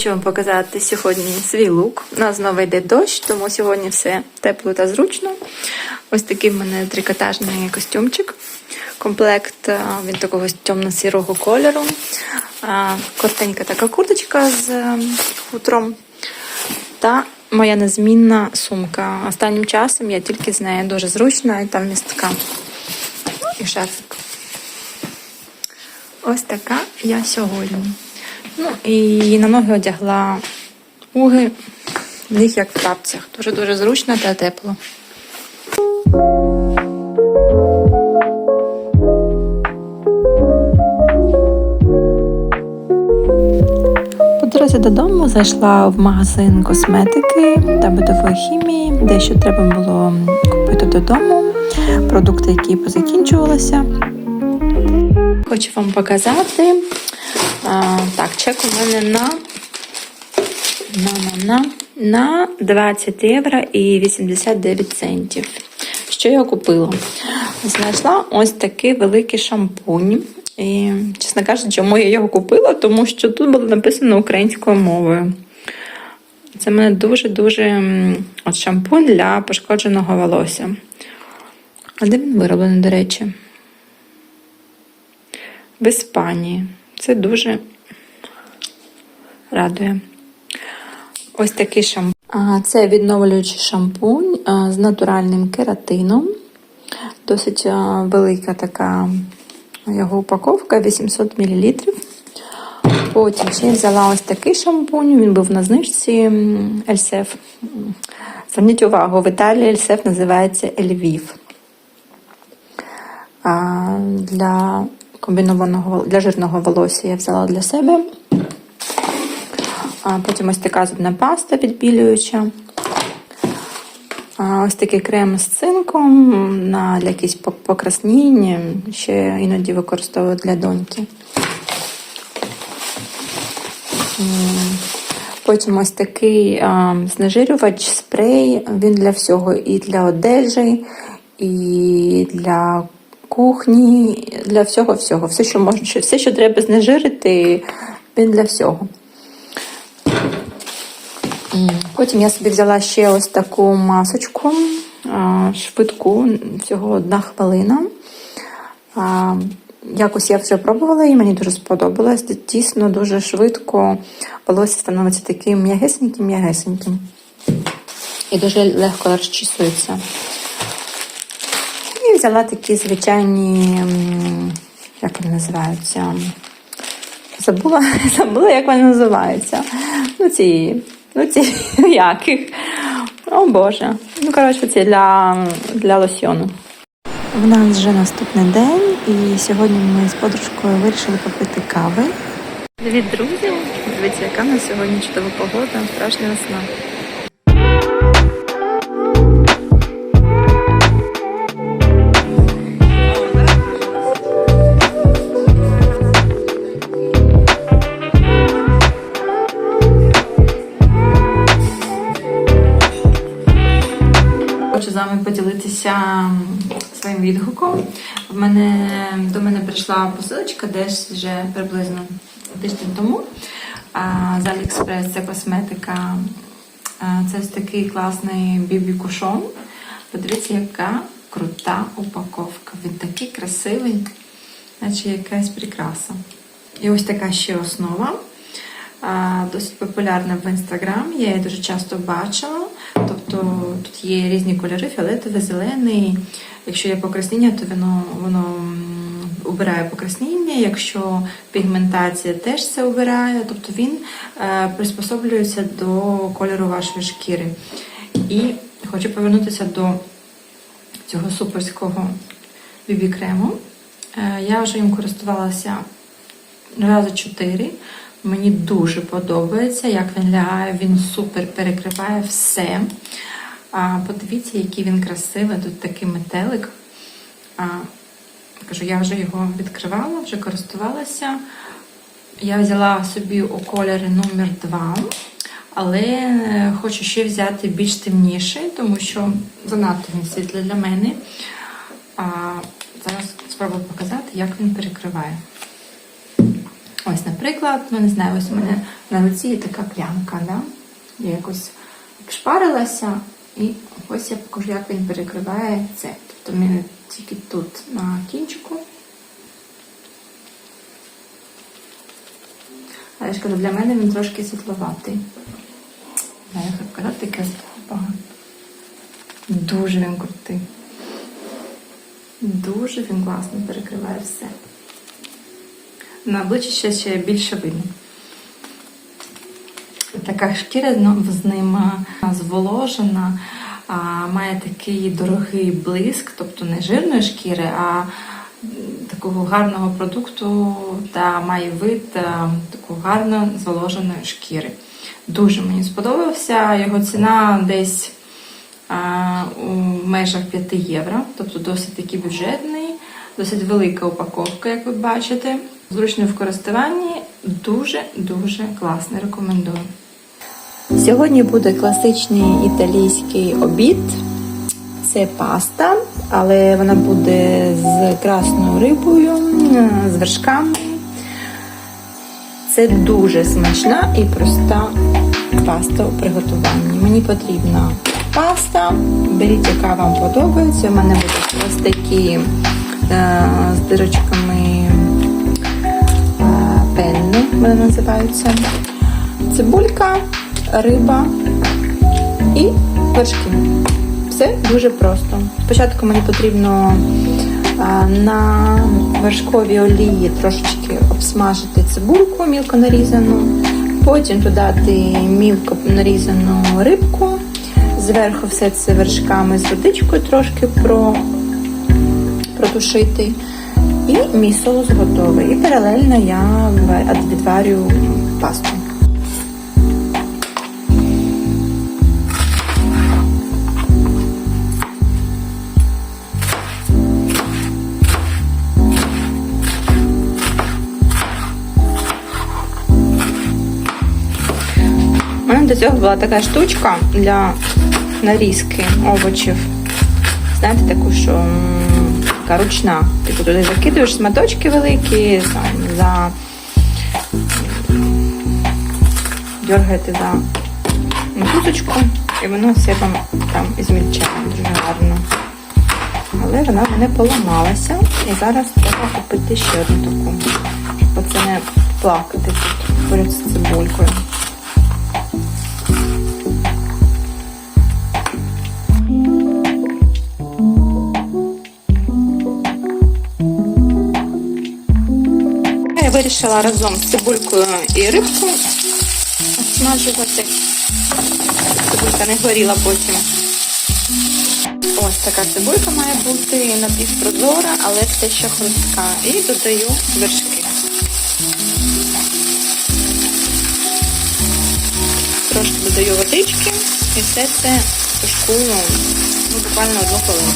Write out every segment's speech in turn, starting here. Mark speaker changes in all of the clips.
Speaker 1: Хочу вам показати сьогодні свій лук. У нас знову йде дощ, тому сьогодні все тепло та зручно. Ось такий в мене трикотажний костюмчик. Комплект а, він такого темно-сірого кольору. А, Коротенька така курточка з е, хутром. Та моя незмінна сумка. Останнім часом я тільки з нею дуже зручна і там містка. Ну і шарфик. Ось така я сьогодні. Ну і на ноги одягла уги, в них як в тапцях. Дуже-дуже зручно та тепло. По дорозі додому зайшла в магазин косметики та битової хімії, дещо треба було купити додому, продукти, які позакінчувалися. Хочу вам показати. А, так, чек у мене на, на, на, на, на 20 євро і 89 центів. Що я купила? Знайшла ось такий великий шампунь. І, чесно кажучи, чому я його купила? Тому що тут було написано українською мовою. Це мене дуже-дуже от шампунь для пошкодженого волосся. А де він вироблений, до речі? В Іспанії. Це дуже радує. Ось такий шампунь. Це відновлюючий шампунь з натуральним кератином. Досить велика така його упаковка 800 мл. Потім ще взяла ось такий шампунь. Він був на знижці Ельсеф. Зверніть увагу, в Італії Ельсеф називається Ельвів. Для комбінованого для жирного волосся я взяла для себе. Потім ось така зубна паста підбілююча. Ось такий крем з цинком на для якісь покрасніння. Ще іноді використовую для доньки. Потім ось такий знежирювач, спрей. Він для всього і для одежі, і для кухні, для всього-всього. Все, що можна, все, що треба знежирити, він для всього. Потім я собі взяла ще ось таку масочку, швидку, всього одна хвилина. Якось я вже пробувала і мені дуже сподобалось. Дійсно, дуже швидко волосся становиться таким м'ягесеньким, м'ягесеньким. І дуже легко розчісується. Взяла такі звичайні, як вони називаються? Забула, забула, як вони називаються. Ну, ці, ну ці яких. О Боже. Ну, коротше, ці для, для лосьону. В нас вже наступний день, і сьогодні ми з подружкою вирішили попити кави. Привіт, друзі! Дивіться, яка на сьогодні чудова погода, справжня весна. Поділитися своїм відгуком. В мене до мене прийшла посилочка десь вже приблизно тиждень тому. З Aliexpress це косметика. Це ось такий класний бібі кушон. Подивіться, яка крута упаковка. Він такий красивий, наче якась прикраса. І ось така ще основа. Досить популярна в інстаграмі, я її дуже часто бачила. Тобто тут є різні кольори, фіолетовий, зелений. Якщо є покраснення, то воно, воно убирає покраснення. Якщо пігментація теж це убирає, тобто він е, приспособлюється до кольору вашої шкіри. І хочу повернутися до цього суперського бібі-крему. Е, я вже їм користувалася рази чотири. Мені дуже подобається, як він лягає, він супер перекриває все. А, подивіться, який він красивий, тут такий метелик. А, кажу, я вже його відкривала, вже користувалася. Я взяла собі у кольорі номер 2, але е, хочу ще взяти більш темніший, тому що занадто він світлий для мене. А, зараз спробую показати, як він перекриває. Ось, наприклад, ну не знаю, ось у мене на руці є така плямка, да? Я якось обшпарилася, і ось я покажу, як він перекриває це. Тобто в тільки тут на кінчику. Але я ж кажу, для мене він трошки світловатий. Знаю, як казати, таке багато. Дуже він крутий. Дуже він класно перекриває все. На обличчі ще, більше видно. Така шкіра з ним зволожена, має такий дорогий блиск, тобто не жирної шкіри, а такого гарного продукту та має вид такої гарно зволоженої шкіри. Дуже мені сподобався. Його ціна десь у межах 5 євро, тобто досить такий бюджетний, досить велика упаковка, як ви бачите. Зручний в користуванні, дуже-дуже класний, рекомендую. Сьогодні буде класичний італійський обід. Це паста, але вона буде з красною рибою, з вершками. Це дуже смачна і проста паста у приготуванні. Мені потрібна паста, беріть, яка вам подобається. У мене будуть ось такі з дирочками е, пенни, вони називаються. Цибулька, риба і вершки. Все дуже просто. Спочатку мені потрібно на вершковій олії трошечки обсмажити цибульку мілко нарізану, потім додати мілко нарізану рибку, зверху все це вершками з водичкою трошки про, протушити. І мій соус готовий. І паралельно я відварю пасту. До цього була така штучка для нарізки овочів. Знаєте, таку, що така ручна. Типу туди закидуєш шматочки великі, там, за дергаєте за мотузочку, і воно все там, там ізмільчає дуже гарно. Але вона мене поламалася. І зараз треба купити ще одну таку. Щоб це не плакати тут поряд з цибулькою. Вирішила разом з цибулькою і рибкою смажувати. Цибулька не горіла потім. Ось така цибулька має бути напівпрозора, але все ще хрустка. І додаю вершки. Трошки додаю водички і все це тушкую ну, буквально одну хвилинку.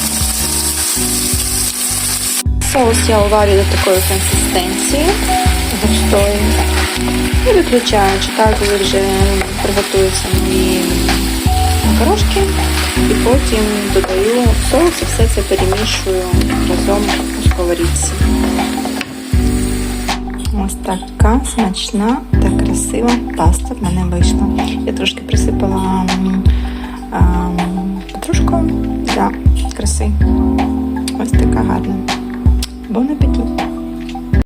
Speaker 1: Соус я уварю до такої консистенції густої. І виключаю, чекаю, коли вже приготуються мої макарошки. І потім додаю соус і все це перемішую разом у сковорідці. Ось така смачна та красива паста в мене вийшла. Я трошки присипала ем, для краси. Ось така гарна. Бон апетит!